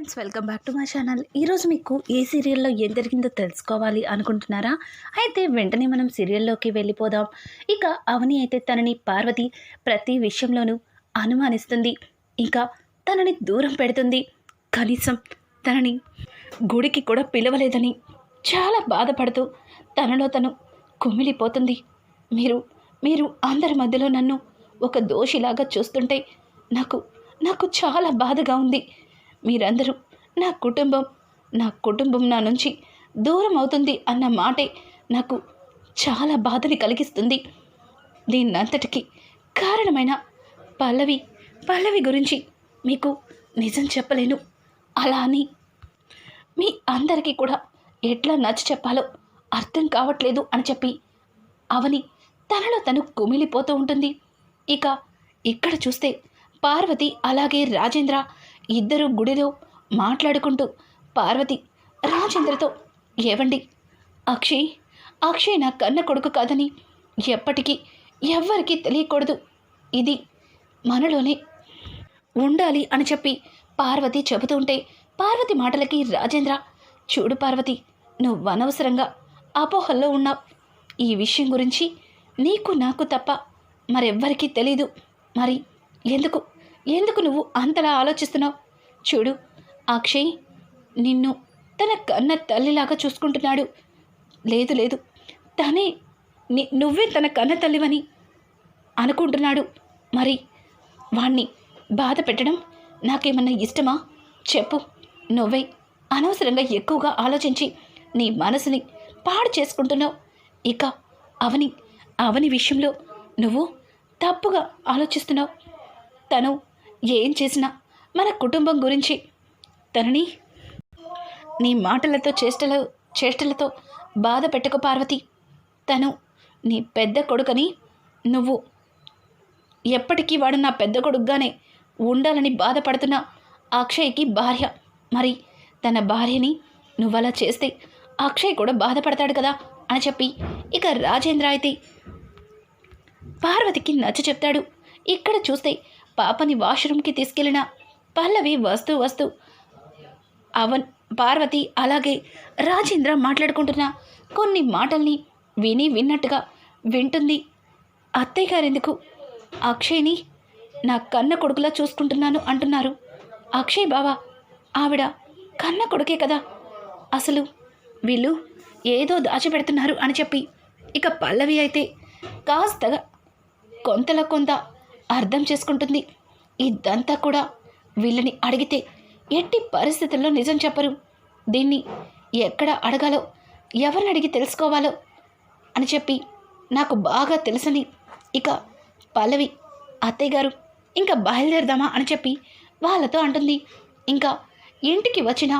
Friends welcome back to my channel. ఈరోజు మీకు ఏ సీరియల్లో ఏం జరిగిందో తెలుసుకోవాలి అనుకుంటున్నారా? అయితే వెంటనే మనం సీరియల్లోకి వెళ్ళిపోదాం. ఇక అవని అయితే తనని పార్వతి ప్రతి విషయంలోనూ అనుమానిస్తుంది. ఇంకా తనని దూరం పెడుతుంది. కనీసం తనని గుడికి కూడా పిలవలేదని చాలా బాధపడుతూ తనలో తను కుమిలిపోతుంది. మీరు మీరు అందరి మధ్యలో నన్ను ఒక దోషిలాగా చూస్తుంటే నాకు నాకు చాలా బాధగా ఉంది. మీరందరూ నా కుటుంబం నా కుటుంబం నా నుంచి దూరం అవుతుంది అన్న మాటే నాకు చాలా బాధని కలిగిస్తుంది. దీన్నంతటికి కారణమైన పల్లవి పల్లవి గురించి మీకు నిజం చెప్పలేను. అలా అని మీ అందరికీ కూడా ఎట్లా నచ్చ చెప్పాలో అర్థం కావట్లేదు అని చెప్పి అవని తనలో తను కుమిలిపోతూ ఉంటుంది. ఇక ఇక్కడ చూస్తే పార్వతి అలాగే రాజేంద్ర ఇద్దరు గుడిలో మాట్లాడుకుంటూ పార్వతి రాజేంద్రతో ఏవండి? అక్షయ్ అక్షయ్ నా కన్న కొడుకు కాదని ఎప్పటికీ ఎవ్వరికీ తెలియకూడదు. ఇది మనలోనే ఉండాలి అని చెప్పి పార్వతి చెబుతుంటే పార్వతి మాటలకి రాజేంద్ర చూడు పార్వతి నువ్వు అనవసరంగా అపోహల్లో ఉన్నావు. ఈ విషయం గురించి నీకు నాకు తప్ప మరెవ్వరికీ తెలీదు. మరి ఎందుకు? ఎందుకు నువ్వు అంతలా ఆలోచిస్తున్నావు? చూడు అక్షయ్ నిన్ను తన కన్న తల్లిలాగా చూసుకుంటున్నాడు. లేదు లేదు తనే ని నువ్వే తన కన్న తల్లివని అనుకుంటున్నాడు. మరి వాణ్ణి బాధ పెట్టడం నాకేమన్నా ఇష్టమా? చెప్పు నువ్వే అనవసరంగా ఎక్కువగా ఆలోచించి నీ మనసుని పాడు చేసుకుంటున్నావు. ఇక అవని అవని విషయంలో నువ్వు తప్పుగా ఆలోచిస్తున్నావు. తను ఏం చేసినా మన కుటుంబం గురించి. తనని నీ మాటలతో చేష్టల చేష్టలతో బాధ పెట్టుకు పార్వతి. తను నీ పెద్ద కొడుకని నువ్వు. ఎప్పటికీ వాడు నా పెద్ద కొడుకుగానే ఉండాలని బాధపడుతున్న అక్షయ్కి భార్య. మరి తన భార్యని నువ్వలా చేస్తే అక్షయ్ కూడా బాధపడతాడు కదా అని చెప్పి ఇక రాజేంద్ర అయితే పార్వతికి నచ్చ చెప్తాడు. ఇక్కడ చూస్తే పాపని వాష్రూమ్కి తీసుకెళ్ళిన పల్లవి వస్తూ వస్తూ అవన్ పార్వతి అలాగే రాజేంద్ర మాట్లాడుకుంటున్న కొన్ని మాటల్ని విని విన్నట్టుగా వింటుంది. అత్తయ్య గారెందుకు? అక్షయ్ని నా కన్న కొడుకులా చూసుకుంటున్నాను అంటున్నారు. అక్షయ్ బావా ఆవిడ కన్న కొడుకే కదా. అసలు వీళ్ళు ఏదో దాచిపెడుతున్నారు అని చెప్పి ఇక పల్లవి అయితే కాస్తగా కొంతలో కొంత అర్థం చేసుకుంటుంది. ఇదంతా కూడా వీళ్ళని అడిగితే ఎట్టి పరిస్థితుల్లో నిజం చెప్పరు. దీన్ని ఎక్కడ అడగాలో ఎవరిని అడిగి తెలుసుకోవాలో అని చెప్పి నాకు బాగా తెలుసని ఇక పల్లవి అత్తయ్య గారు ఇంకా బయలుదేరదామా అని చెప్పి వాళ్ళతో అంటుంది. ఇంకా ఇంటికి వచ్చిన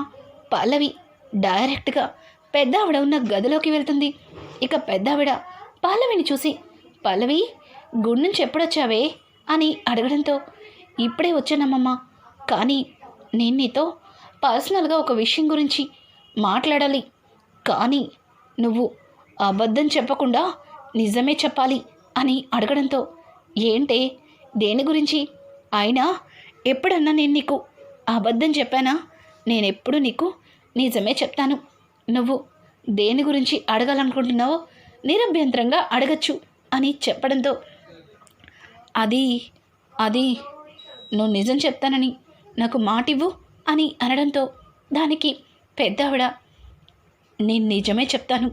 పల్లవి డైరెక్ట్గా పెద్దావిడ ఉన్న గదిలోకి వెళ్తుంది. ఇక పెద్దావిడ పల్లవిని చూసి పల్లవి గుడి నుంచి ఎప్పుడొచ్చావే అని అడగడంతో ఇప్పుడే వచ్చానమ్మమ్మ. కానీ నేను నీతో పర్సనల్గా ఒక విషయం గురించి మాట్లాడాలి. కానీ నువ్వు అబద్ధం చెప్పకుండా నిజమే చెప్పాలి అని అడగడంతో ఏంటే దేని గురించి? అయినా ఎప్పుడన్నా నేను నీకు అబద్ధం చెప్పానా? నేనెప్పుడు నీకు నిజమే చెప్తాను. నువ్వు దేని గురించి అడగాలనుకుంటున్నావో నిరభ్యంతరంగా అడగచ్చు అని చెప్పడంతో అది అది నువ్వు నిజం చెప్తానని నాకు మాటివ్వు అని అనడంతో దానికి పెద్దావిడ నేను నిజమే చెప్తాను.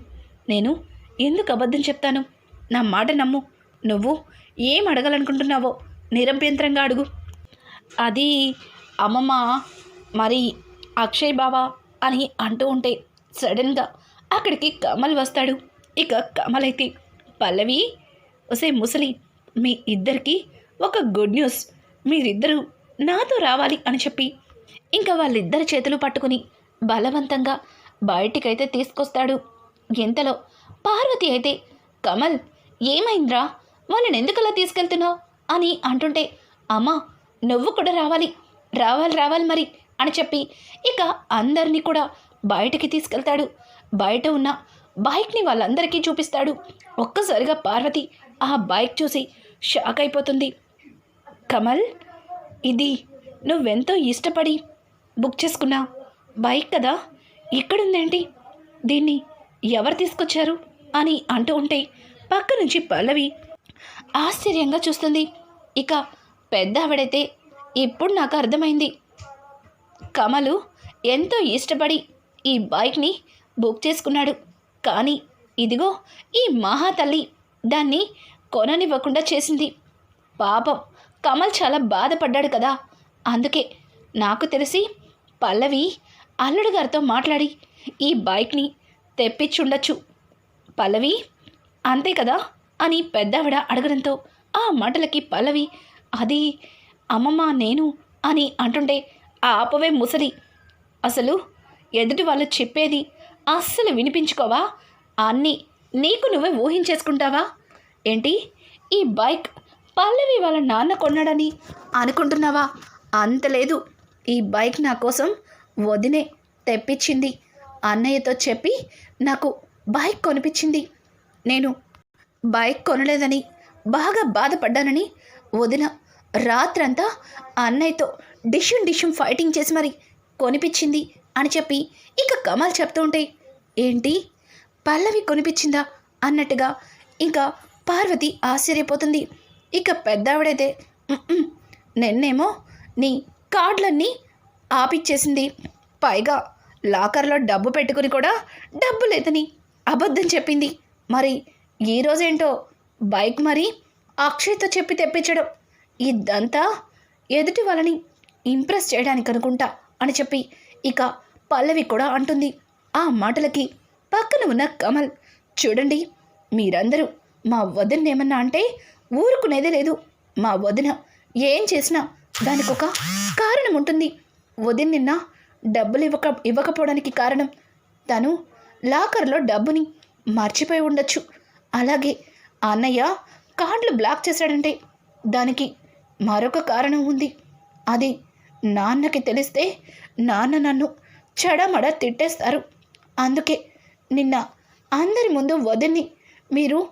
నేను ఎందుకు అబద్ధం చెప్తాను? నా మాట నమ్ము. నువ్వు ఏం అడగాలనుకుంటున్నావో నిరభ్యంతరంగా అడుగు. అది అమ్మమ్మ మరి అక్షయ్ బావా? అని అంటూ ఉంటే సడన్గా అక్కడికి కమల్ వస్తాడు. ఇక కమల్ అయితే పల్లవి ఒసే ముసలి మీ ఇద్దరికి ఒక గుడ్ న్యూస్. మీరిద్దరూ నాతో రావాలి అని చెప్పి ఇంకా వాళ్ళిద్దరి చేతులు పట్టుకుని బలవంతంగా బయటికైతే తీసుకొస్తాడు. ఇంతలో పార్వతి అయితే కమల్ ఏమైందిరా? వాళ్ళని ఎందుకలా తీసుకెళ్తున్నావు? అని అంటుంటే అమ్మా నువ్వు కూడా రావాలి. రావాలి రావాలి మరి అని చెప్పి ఇక అందరినీ కూడా బయటికి తీసుకెళ్తాడు. బయట ఉన్న బైక్ని వాళ్ళందరికీ చూపిస్తాడు. ఒక్కసారిగా పార్వతి ఆ బైక్ చూసి షాక్ అయిపోతుంది. కమల్ ఇది నువ్వెంతో ఇష్టపడి బుక్ చేసుకున్నా బైక్ కదా? ఇక్కడుందేంటి? దీన్ని ఎవరు తీసుకొచ్చారు? అని అంటూ ఉంటే పక్క నుంచి పల్లవి ఆశ్చర్యంగా చూస్తుంది. ఇక పెద్ద ఆవిడైతే ఇప్పుడు నాకు అర్థమైంది. కమలు ఎంతో ఇష్టపడి ఈ బైక్ని బుక్ చేసుకున్నాడు. కానీ ఇదిగో ఈ మహాతల్లి దాన్ని కొననివ్వకుండా చేసింది. పాపం కమల్ చాలా బాధపడ్డాడు కదా. అందుకే నాకు తెలిసి పల్లవి అల్లుడు గారితో మాట్లాడి ఈ బైక్ని తెప్పించుండొచ్చు. పల్లవి అంతే కదా అని పెద్దావిడ అడగడంతో ఆ మాటలకి పల్లవి అది అమ్మమ్మ నేను అని అంటుంటే ఆ ఆపవే ముసలి. అసలు ఎదుటి వాళ్ళు చెప్పేది అస్సలు వినిపించుకోవా? అన్నీ నీకు నువ్వే ఊహించేసుకుంటావా? ఏంటి? ఈ బైక్ పల్లవి వాళ్ళ నాన్న కొన్నాడని అనుకుంటున్నావా? అంత లేదు. ఈ బైక్ నా కోసం వదినే తెప్పించింది. అన్నయ్యతో చెప్పి నాకు బైక్ కొనిపించింది. నేను బైక్ కొనలేదని బాగా బాధపడ్డానని వదిన రాత్రంతా అన్నయ్యతో డిషుం డిషుం ఫైటింగ్ చేసి మరి కొనిపించింది అని చెప్పి ఇక కమల్ చెప్తూ ఉంటే ఏంటి? పల్లవి కొనిపించిందా? అన్నట్టుగా ఇంకా పార్వతి ఆశ్చర్యపోతుంది. ఇక పెద్దావిడైతే నిన్నేమో నీ కార్డులన్నీ ఆపిచ్చేసింది. పైగా లాకర్లో డబ్బు పెట్టుకుని కూడా డబ్బు లేదని అబద్ధం చెప్పింది. మరి ఈ బైక్ మరి అక్షయ్తో చెప్పి తెప్పించడం. ఇదంతా ఎదుటి వాళ్ళని ఇంప్రెస్ చేయడానికి అనుకుంటా అని చెప్పి ఇక పల్లవి కూడా అంటుంది. ఆ మాటలకి పక్కన ఉన్న కమల్ చూడండి మీరందరూ మా వదిన ఏమన్నా అంటే ఊరుకునేదే లేదు. మా వదిన ఏం చేసినా దానికి ఒక కారణం ఉంటుంది వదిన నిన్న డబ్బులు ఇవ్వక ఇవ్వకపోవడానికి కారణం తను లాకర్లో డబ్బుని మర్చిపోయి ఉండొచ్చు. అలాగే అన్నయ్య కార్డులు బ్లాక్ చేశాడంటే దానికి మరొక కారణం ఉంది. అది నాన్నకి తెలిస్తే నాన్న నన్ను చెడమడ తిట్టేస్తారు. అందుకే నిన్న అందరి ముందు వదిన్ని మీరు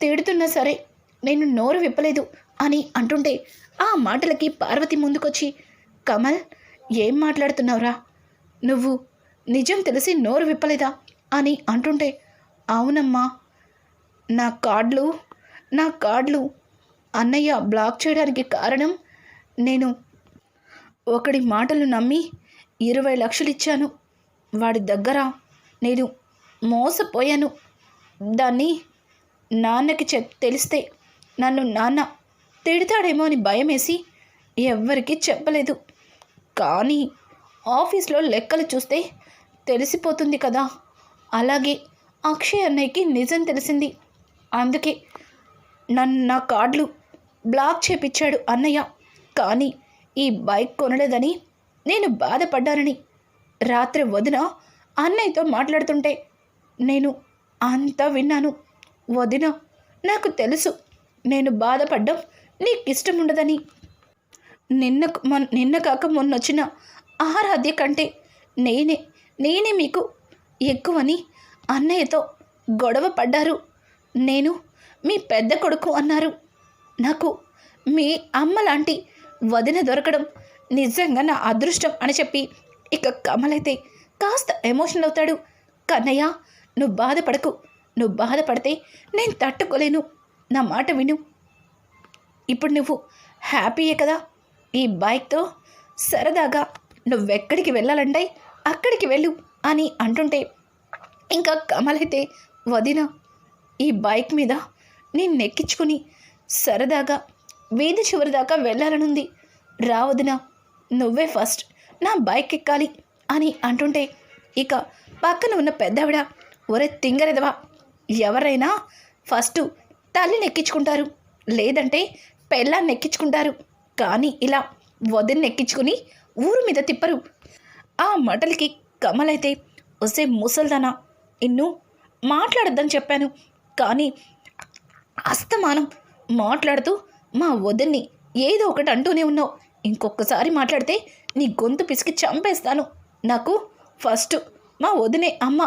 తిడుతున్నా సరే నేను నోరు విప్పలేదు అని అంటుంటే ఆ మాటలకి పార్వతి ముందుకొచ్చి కమల్ ఏం మాట్లాడుతున్నావురా? నువ్వు నిజం తెలిసి నోరు విప్పలేదా? అని అంటుంటే అవునమ్మా నా కార్డులు నా కార్డులు అన్నయ్య బ్లాక్ చేయడానికి కారణం నేను ఒకడి మాటలు నమ్మి ఇరవై లక్షలు ఇచ్చాను. వాడి దగ్గర నేను మోసపోయాను. దాన్ని నాన్నకి చెప్ తెలిస్తే నన్ను నాన్న తిడతాడేమో అని భయమేసి ఎవ్వరికీ చెప్పలేదు. కానీ ఆఫీస్లో లెక్కలు చూస్తే తెలిసిపోతుంది కదా. అలాగే అక్షయ్ అన్నయ్యకి నిజం తెలిసింది. అందుకే నన్ను నా కార్డులు బ్లాక్ చేపించాడు అన్నయ్య. కానీ ఈ బైక్ కొనలేదని నేను బాధపడ్డానని రాత్రి వదిన అన్నయ్యతో మాట్లాడుతుంటే నేను అంతా విన్నాను. వదిన నాకు తెలుసు నేను బాధపడ్డం నీకు ఇష్టం ఉండదని నిన్న మొన్ నిన్న కాక మొన్న వచ్చిన ఆరాధ్య కంటే నేనే నేనే మీకు ఎక్కువని అన్నయ్యతో గొడవ పడ్డారు. నేను మీ పెద్ద కొడుకు అన్నారు. నాకు మీ అమ్మ లాంటి వదిన దొరకడం నిజంగా నా అదృష్టం అని చెప్పి ఇక కమలైతే కాస్త ఎమోషనల్ అవుతాడు. కన్నయ్య నువ్వు బాధపడకు. నువ్వు బాధపడితే నేను తట్టుకోలేను. నా మాట విను. ఇప్పుడు నువ్వు హ్యాపీయే కదా? ఈ బైక్తో సరదాగా నువ్వెక్కడికి వెళ్ళాలంటే అక్కడికి వెళ్ళు అని అంటుంటే ఇంకా కమలైతే వదిన ఈ బైక్ మీద నేను నెక్కించుకుని సరదాగా వీధి చివరి దాకా వెళ్ళాలనుంది. రా నువ్వే ఫస్ట్ నా బైక్ ఎక్కాలి అని అంటుంటే ఇక పక్కన ఉన్న పెద్దవిడ ఒరే తింగరెదవా ఎవరైనా ఫస్ట్ తల్లిని ఎక్కించుకుంటారు లేదంటే పెళ్ళాన్ని ఎక్కించుకుంటారు కానీ ఇలా వదిన్ని ఎక్కించుకుని ఊరు మీద తిప్పరు. ఆ మాటలకి కమలైతే వస్తే ముసల్దానా ఇన్ను మాట్లాడొద్దని చెప్పాను. కానీ అస్తమానం మాట్లాడుతూ మా వదిన్ని ఏదో ఒకటి అంటూనే ఉన్నావు. ఇంకొకసారి మాట్లాడితే నీ గొంతు పిసికి చంపేస్తాను. నాకు ఫస్ట్ మా వదినే అమ్మ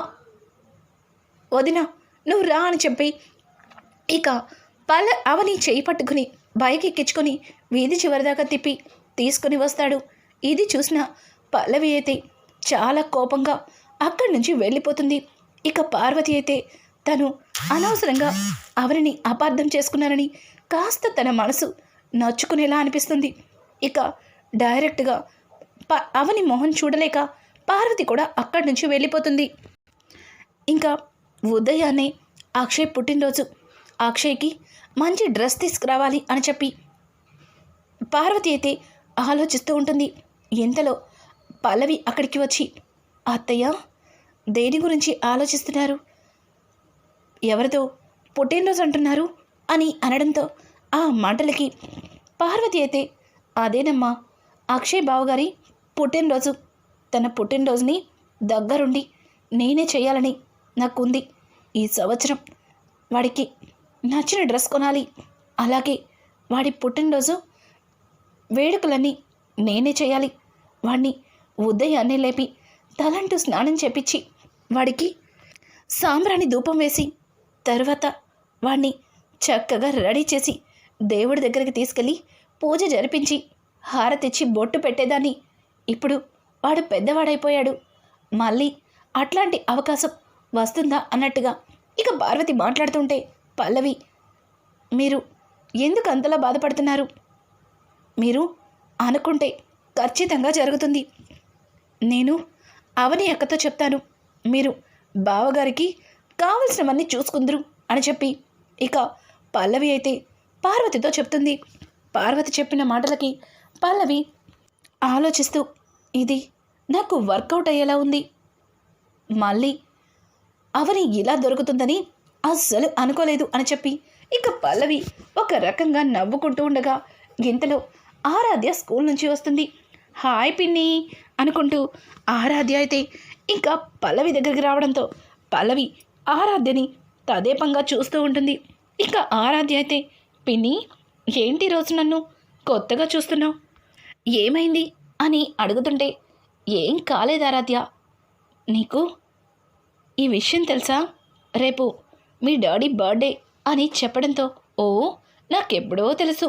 వదిన నువ్వు రా అని చెప్పి ఇక పల అవని చేయి పట్టుకుని బైక్ ఎక్కించుకొని వీధి చివరిదాకా తిప్పి తీసుకుని వస్తాడు. ఇది చూసిన పల్లవి అయితే చాలా కోపంగా అక్కడి నుంచి వెళ్ళిపోతుంది. ఇక పార్వతి అయితే తను అనవసరంగా అవరిని అపార్థం చేసుకున్నానని కాస్త తన మనసు నచ్చుకునేలా అనిపిస్తుంది. ఇక డైరెక్ట్గా ప అవని మొహం చూడలేక పార్వతి కూడా అక్కడి నుంచి వెళ్ళిపోతుంది. ఇంకా ఉదయాన్నే అక్షయ్ పుట్టినరోజు. అక్షయ్కి మంచి డ్రెస్ తీసుకురావాలి అని చెప్పి. పార్వతి అయితే ఆలోచిస్తూ ఉంటుంది. ఇంతలో పల్లవి అక్కడికి వచ్చి అత్తయ్య దేని గురించి ఆలోచిస్తున్నారు? ఎవరితో పుట్టినరోజు అంటున్నారు? అని అనడంతో ఆ మాటలకి పార్వతి అయితే అదేనమ్మా అక్షయ్ బావగారి పుట్టినరోజు. తన పుట్టినరోజుని దగ్గరుండి నేనే చేయాలని నాకుంది. ఈ సంవత్సరం వాడికి నచ్చిన డ్రెస్ కొనాలి. అలాగే వాడి పుట్టినరోజు వేడుకలన్నీ నేనే చేయాలి. వాడిని ఉదయాన్నే లేపి తలంటూ స్నానం చేపించి వాడికి సాంబ్రాణి ధూపం వేసి తర్వాత వాడిని చక్కగా రెడీ చేసి దేవుడి దగ్గరికి తీసుకెళ్ళి పూజ జరిపించి హారతిచ్చి బొట్టు పెట్టేదాన్ని. ఇప్పుడు వాడు పెద్దవాడైపోయాడు. మళ్ళీ అట్లాంటి అవకాశం వస్తుందా అన్నట్టుగా ఇక పార్వతి మాట్లాడుతుంటే పల్లవి మీరు ఎందుకు అంతలా బాధపడుతున్నారు? మీరు అనుకుంటే ఖచ్చితంగా జరుగుతుంది. నేను అవని అక్కతో చెప్తాను. మీరు బావగారికి కావలసినవన్నీ చూసుకుందరు అని చెప్పి ఇక పల్లవి అయితే పార్వతితో చెప్తుంది. పార్వతి చెప్పిన మాటలకి పల్లవి ఆలోచిస్తూ ఇది నాకు వర్కౌట్ అయ్యేలా ఉంది. మళ్ళీ అవని ఇలా దొరుకుతుందని అస్సలు అనుకోలేదు అని చెప్పి ఇక పల్లవి ఒక రకంగా నవ్వుకుంటూ ఉండగా ఇంతలో ఆరాధ్య స్కూల్ నుంచి వస్తుంది. హాయ్ పిన్ని అనుకుంటూ ఆరాధ్య అయితే ఇంకా పల్లవి దగ్గరికి రావడంతో పల్లవి ఆరాధ్యని తదేపంగా చూస్తూ ఉంటుంది. ఇక ఆరాధ్య అయితే పిన్ని ఏంటి రోజు నన్ను కొత్తగా చూస్తున్నావు? ఏమైంది? అని అడుగుతుంటే ఏం కాలేదు ఆరాధ్య. నీకు ఈ విషయం తెలుసా? రేపు మీ డాడీ బర్త్డే అని చెప్పడంతో ఓ నాకెప్పుడో తెలుసు.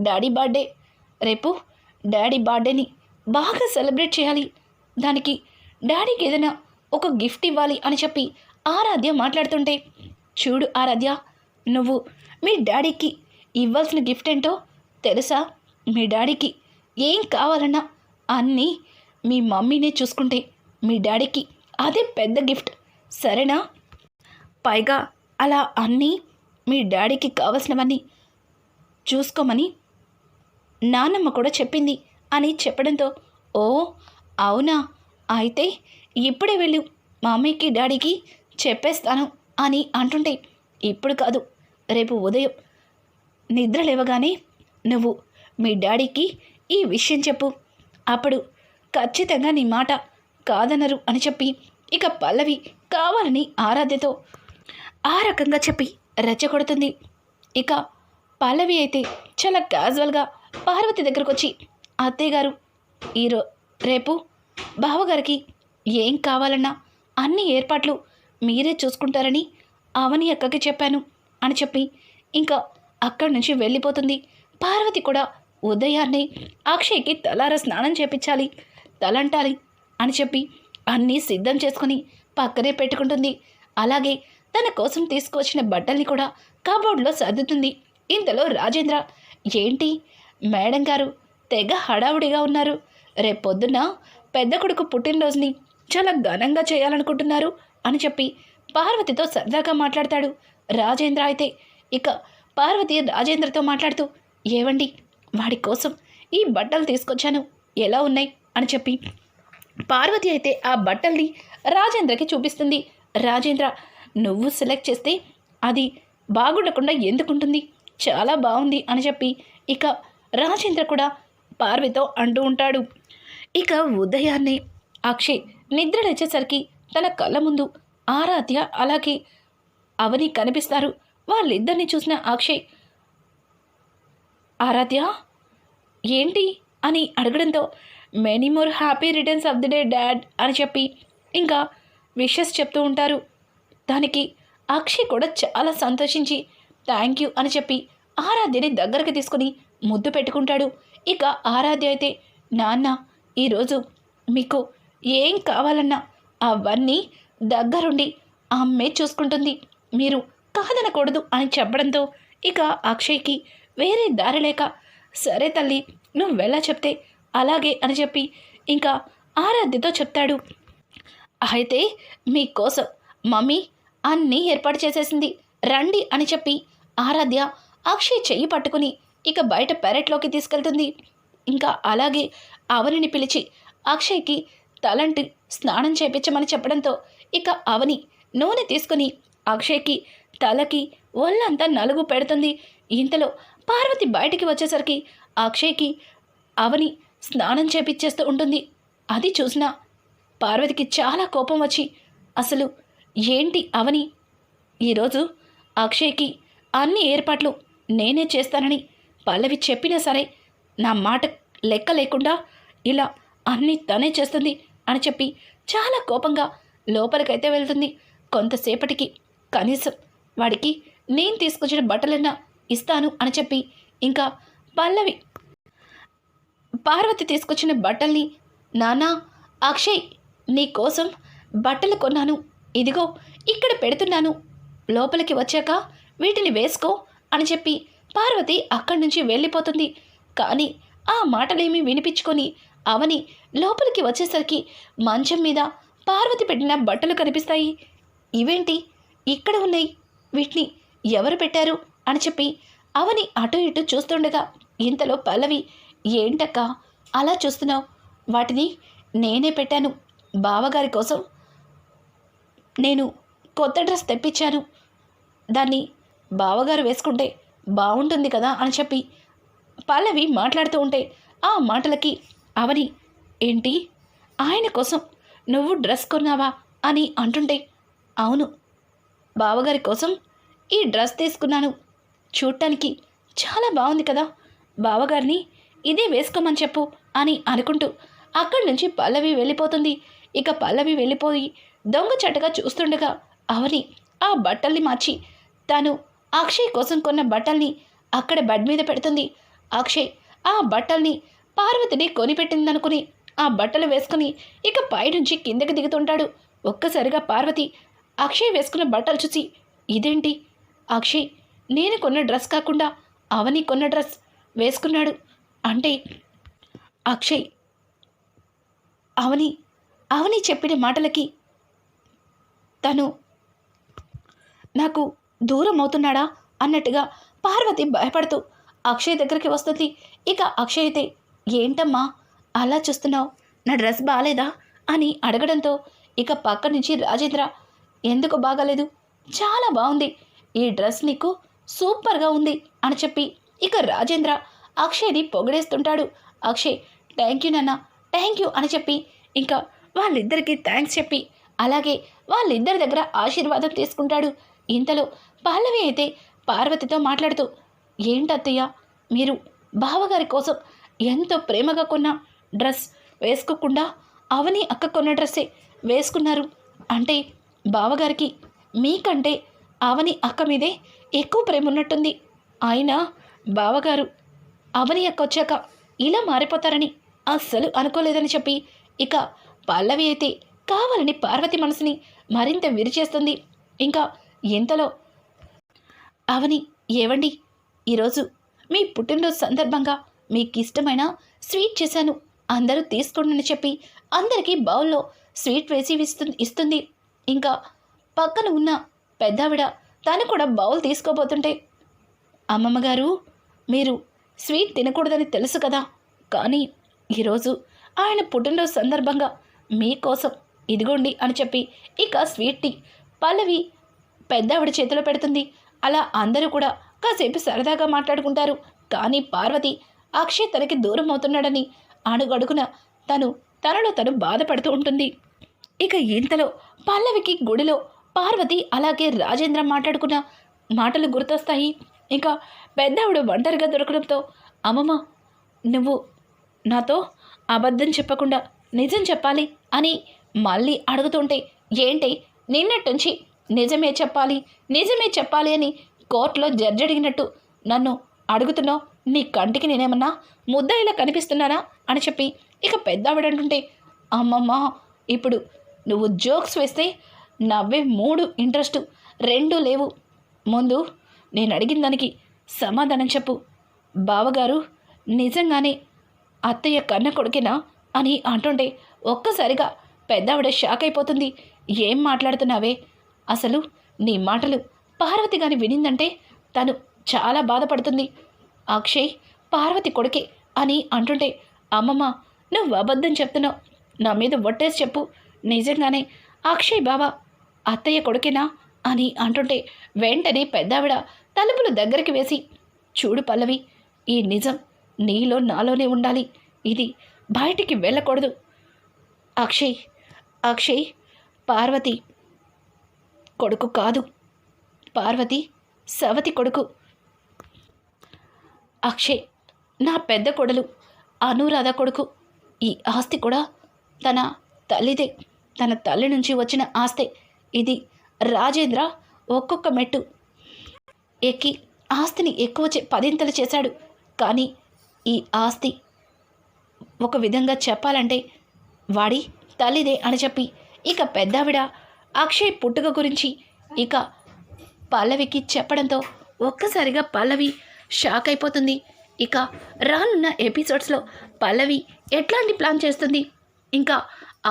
Daddy birthday. రేపు డాడీ బర్త్డేని బాగా సెలబ్రేట్ చేయాలి. దానికి డాడీకి ఏదైనా ఒక గిఫ్ట్ ఇవ్వాలి అని చెప్పి ఆరాధ్య మాట్లాడుతుంటే చూడు ఆరాధ్య నువ్వు మీ డాడీకి ఇవ్వాల్సిన గిఫ్ట్ ఏంటో తెలుసా? మీ డాడీకి ఏం కావాలన్నా అన్నీ మీ మమ్మీనే చూసుకుంటే మీ డాడీకి అదే పెద్ద గిఫ్ట్. సరేనా? పైగా అలా అన్నీ మీ డాడీకి కావలసినవన్నీ చూసుకోమని నాన్నమ్మ కూడా చెప్పింది అని చెప్పడంతో ఓ అవునా? అయితే ఇప్పుడే వెళ్ళు. మమ్మీకి డాడీకి చెప్పేస్తాను అని అంటుంటే ఇప్పుడు కాదు. రేపు ఉదయం నిద్ర లేవగానే నువ్వు మీ డాడీకి ఈ విషయం చెప్పు. అప్పుడు ఖచ్చితంగా నీ మాట కాదనరు అని చెప్పి ఇక పల్లవి కావాలని ఆరాధ్యతో ఆ రకంగా చెప్పి రెచ్చగొడుతుంది. ఇక పల్లవి అయితే చాలా క్యాజువల్గా పార్వతి దగ్గరకు వచ్చి అత్తయ్య గారు ఈరో రేపు బావగారికి ఏం కావాలన్నా అన్ని ఏర్పాట్లు మీరే చూసుకుంటారని అవని అక్కకి చెప్పాను అని చెప్పి ఇంకా అక్కడి నుంచి వెళ్ళిపోతుంది. పార్వతి కూడా ఉదయాన్నే అక్షయ్కి తలార స్నానం చేపించాలి తలంటాలి అని చెప్పి అన్నీ సిద్ధం చేసుకుని పక్కనే పెట్టుకుంటుంది. అలాగే తన కోసం తీసుకువచ్చిన బట్టల్ని కూడా కబోర్డ్లో సర్దుతుంది. ఇంతలో రాజేంద్ర ఏంటి? మేడం గారు తెగ హడావుడిగా ఉన్నారు. రేపొద్దున పెద్ద కొడుకు పుట్టినరోజుని చాలా ఘనంగా చేయాలనుకుంటున్నారు అని చెప్పి పార్వతితో సరదాగా మాట్లాడతాడు రాజేంద్ర. అయితే ఇక పార్వతి రాజేంద్రతో మాట్లాడుతూ ఏవండి వాడి కోసం ఈ బట్టలు తీసుకొచ్చాను. ఎలా ఉన్నాయి? అని చెప్పి పార్వతి అయితే ఆ బట్టల్ని రాజేంద్రకి చూపిస్తుంది. రాజేంద్ర నువ్వు సెలెక్ట్ చేస్తే అది బాగుండకుండా ఎందుకుంటుంది? చాలా బాగుంది అని చెప్పి ఇక రాజేంద్ర కూడా పార్వతితో అంటూ ఉంటాడు. ఇక ఉదయాన్నే అక్షయ్ నిద్ర లేచేసరికి తన కళ్ళ ముందు ఆరాధ్య అలాగే అవని కనిపిస్తారు. వాళ్ళిద్దరిని చూసిన అక్షయ్ ఆరాధ్య ఏంటి? అని అడగడంతో many more happy returns of the day dad అని చెప్పి ఇంకా విషెస్ చెప్తూ ఉంటారు. దానికి అక్షయ్ కూడా చాలా సంతోషించి థ్యాంక్ యూ అని చెప్పి ఆరాధ్యని దగ్గరకు తీసుకుని ముద్దు పెట్టుకుంటాడు. ఇక ఆరాధ్య అయితే నాన్న ఈరోజు మీకు ఏం కావాలన్నా అవన్నీ దగ్గరుండి ఆ అమ్మే చూసుకుంటుంది. మీరు కాదనకూడదు అని చెప్పడంతో ఇక అక్షయ్కి వేరే దారి లేక సరే తల్లి నువ్వు వెళ్ళా చెప్తే అలాగే అని చెప్పి ఇంకా ఆరాధ్యతో చెప్తాడు. అయితే మీకోసం మమ్మీ అన్నీ ఏర్పాటు చేసేసింది. రండి అని చెప్పి ఆరాధ్య అక్షయ్ చెయ్యి పట్టుకుని ఇక బయట పెరట్లోకి తీసుకెళ్తుంది. ఇంకా అలాగే అవనిని పిలిచి అక్షయ్కి తలంటి స్నానం చేపించమని చెప్పడంతో ఇక అవని నూనె తీసుకుని అక్షయ్కి తలకి ఒళ్ళంతా నలుగు పెడుతుంది. ఇంతలో పార్వతి బయటికి వచ్చేసరికి అక్షయ్కి అవని స్నానం చేపించేస్తూ ఉంటుంది. అది చూసిన పార్వతికి చాలా కోపం వచ్చి అసలు ఏంటి అవని? ఈరోజు అక్షయ్కి అన్ని ఏర్పాట్లు నేనే చేస్తానని పల్లవి చెప్పినా సరే నా మాట లెక్క లేకుండా ఇలా అన్నీ తనే చేస్తుంది అని చెప్పి చాలా కోపంగా లోపలికైతే వెళ్తుంది. కొంతసేపటికి కనీసం వాడికి నేను తీసుకొచ్చిన బట్టలన్నా ఇస్తాను అని చెప్పి ఇంకా పల్లవి పార్వతి తీసుకొచ్చిన బట్టల్ని నానా అక్షయ్ నీ కోసం బట్టలు కొన్నాను ఇదిగో ఇక్కడ పెడుతున్నాను. లోపలికి వచ్చాక వీటిని వేసుకో అని చెప్పి పార్వతి అక్కడి నుంచి వెళ్ళిపోతుంది. కానీ ఆ మాటలేమీ వినిపించుకొని అవని లోపలికి వచ్చేసరికి మంచం మీద పార్వతి పెట్టిన బట్టలు కనిపిస్తాయి. ఇవేంటి? ఇక్కడ ఉన్నాయి. వీటిని ఎవరు పెట్టారు? అని చెప్పి అవని అటు ఇటు చూస్తుండగా ఇంతలో పల్లవి ఏంటక్క? అలా చూస్తున్నావు? వాటిని నేనే పెట్టాను. బావగారి కోసం నేను కొత్త డ్రెస్ తెప్పించాను. దాన్ని బావగారు వేసుకుంటే బాగుంటుంది కదా అని చెప్పి పల్లవి మాట్లాడుతూ ఉంటే ఆ మాటలకి అవని ఏంటి? ఆయన కోసం నువ్వు డ్రెస్ కొన్నావా? అని అంటుంటే అవును. బావగారి కోసం ఈ డ్రెస్ తీసుకున్నాను. చూడటానికి చాలా బాగుంది కదా. బావగారిని ఇదే వేసుకోమని చెప్పు అని అనుకుంటూ అక్కడి నుంచి పల్లవి వెళ్ళిపోతుంది. ఇక పల్లవి వెళ్ళిపోయి దొంగ చెట్టగా చూస్తుండగా అవని ఆ బట్టల్ని మార్చి తాను అక్షయ్ కోసం కొన్న బట్టల్ని అక్కడ బెడ్ మీద పెడుతుంది. అక్షయ్ ఆ బట్టల్ని పార్వతిని కొనిపెట్టిందనుకుని ఆ బట్టలు వేసుకుని ఇక పైనుంచి కిందకి దిగుతుంటాడు. ఒక్కసారిగా పార్వతి అక్షయ్ వేసుకున్న బట్టలు చూసి ఇదేంటి? అక్షయ్ నేను కొన్న డ్రెస్ కాకుండా అవని కొన్న డ్రెస్ వేసుకున్నాడు. అంటే అక్షయ్ అవని అవని చెప్పిన మాటలకి తను నాకు దూరం అవుతున్నాడా? అన్నట్టుగా పార్వతి భయపడుతూ అక్షయ్ దగ్గరికి వస్తుంది. ఇక అక్షయ్ అయితే ఏంటమ్మా అలా చూస్తున్నావు? నా డ్రెస్ బాగాలేదా అని అడగడంతో ఇక పక్క నుంచి రాజేంద్ర ఎందుకు బాగాలేదు? చాలా బాగుంది. ఈ డ్రెస్ నీకు సూపర్గా ఉంది అని చెప్పి ఇక రాజేంద్ర అక్షయ్ని పొగిడేస్తుంటాడు. అక్షయ్ థ్యాంక్ యూ నాన్న థ్యాంక్ యూ అని చెప్పి ఇంకా వాళ్ళిద్దరికీ థ్యాంక్స్ చెప్పి అలాగే వాళ్ళిద్దరి దగ్గర ఆశీర్వాదం తీసుకుంటాడు. ఇంతలో పల్లవి అయితే పార్వతితో మాట్లాడుతూ ఏంటత్తయ్య మీరు బావగారి కోసం ఎంతో ప్రేమగా కొన్న డ్రెస్ వేసుకోకుండా అవని అక్క కొన్న డ్రెస్సే వేసుకున్నారు. అంటే బావగారికి మీకంటే అవని అక్క మీదే ఎక్కువ ప్రేమ ఉన్నట్టుంది. అయినా బావగారు అవని అక్క వచ్చాక ఇలా మారిపోతారని అస్సలు అనుకోలేదని చెప్పి ఇక పల్లవి అయితే కావాలని పార్వతి మనసుని మరింత విరిచేస్తుంది. ఇంకా ఎంతలో? అవని ఏవండి? ఈరోజు మీ పుట్టినరోజు సందర్భంగా మీకు ఇష్టమైన స్వీట్ చేశాను. అందరూ తీసుకోండి అని చెప్పి అందరికీ బౌల్లో స్వీట్ వేసి ఇస్తుంది ఇస్తుంది. ఇంకా పక్కన ఉన్న పెద్దావిడ తను కూడా బౌల్ తీసుకోబోతుంటే అమ్మమ్మ గారు మీరు స్వీట్ తినకూడదని తెలుసు కదా. కానీ ఈరోజు ఆయన పుట్టినరోజు సందర్భంగా మీకోసం ఇదిగోండి అని చెప్పి ఇక స్వీట్ని పల్లవి పెద్దావిడ చేతిలో పెడుతుంది. అలా అందరూ కూడా కాసేపు సరదాగా మాట్లాడుకుంటారు. కానీ పార్వతి అక్షయ్ తనకి దూరం అవుతున్నాడని అడుగడుగున తను తనలో తను బాధపడుతూ ఉంటుంది. ఇక ఇంతలో పల్లవికి గుడిలో పార్వతి అలాగే రాజేంద్ర మాట్లాడుకున్న మాటలు గుర్తొస్తాయి. ఇంకా పెద్దావిడ ఒంటరిగా దొరకడంతో అమ్మమ్మ నువ్వు నాతో అబద్ధం చెప్పకుండా నిజం చెప్పాలి అని మళ్ళీ అడుగుతుంటే ఏంటి నిన్నట్టుంచి నిజమే చెప్పాలి నిజమే చెప్పాలి అని కోర్టులో జడ్జి అడిగినట్టు నన్ను అడుగుతున్నావు? నీ కంటికి నేనేమన్నా ముద్దాయిలా కనిపిస్తున్నానా? అని చెప్పి ఇక పెద్దావిడ అంటుంటే అమ్మమ్మ ఇప్పుడు నువ్వు జోక్స్ వేస్తే నవ్వే మూడు ఇంట్రెస్ట్ రెండు లేవు. ముందు నేను అడిగిన దానికి సమాధానం చెప్పు. బావగారు నిజంగానే అత్తయ్య కన్న కొడుకేనా? అని అంటుంటే ఒక్కసారిగా పెద్దావిడ షాక్ అయిపోతుంది ఏం మాట్లాడుతున్నావే? అసలు నీ మాటలు పార్వతి గాని వినిందంటే తను చాలా బాధపడుతుంది. అక్షయ్ పార్వతి కొడుకే అని అంటుంటే అమ్మమ్మ నువ్వు అబద్ధం చెప్తున్నావు. నా మీద ఒట్టేసి చెప్పు. నిజంగానే అక్షయ్ బావా అత్తయ్య కొడుకేనా అని అంటుంటే వెంటనే పెద్దావిడ తలుపులు దగ్గరికి వేసి చూడు పల్లవి ఈ నిజం నీలో నాలోనే ఉండాలి. ఇది బయటికి వెళ్ళకూడదు. అక్షయ్ అక్షయ్ పార్వతి కొడుకు కాదు. పార్వతి సవతి కొడుకు. అక్షయ్ నా పెద్ద కొడలు అనురాధ కొడుకు. ఈ ఆస్తి కూడా తన తల్లిదే తన తల్లి నుంచి వచ్చిన ఆస్తే. ఇది రాజేంద్ర ఒక్కొక్క మెట్టు ఎక్కి ఆస్తిని ఎక్కువ చే పదింతలు చేశాడు. కానీ ఈ ఆస్తి ఒక విధంగా చెప్పాలంటే వాడి తల్లిదే అని చెప్పి. ఇక పెద్దావిడ అక్షయ్ పుట్టుక గురించి ఇక పల్లవికి చెప్పడంతో ఒక్కసారిగా పల్లవి షాక్ అయిపోతుంది. ఇక రానున్న ఎపిసోడ్స్లో పల్లవి ఎట్లాంటి ప్లాన్ చేస్తుంది? ఇంకా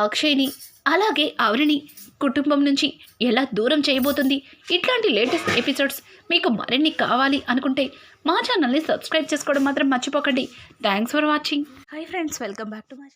అక్షయ్ని అలాగే ఆవిడని కుటుంబం నుంచి ఎలా దూరం చేయబోతుంది? ఇట్లాంటి లేటెస్ట్ ఎపిసోడ్స్ మీకు మరిన్ని కావాలి అనుకుంటే మా ఛానల్ని సబ్స్క్రైబ్ చేసుకోవడం మాత్రం మర్చిపోకండి. Thanks for watching. Hi friends welcome back to my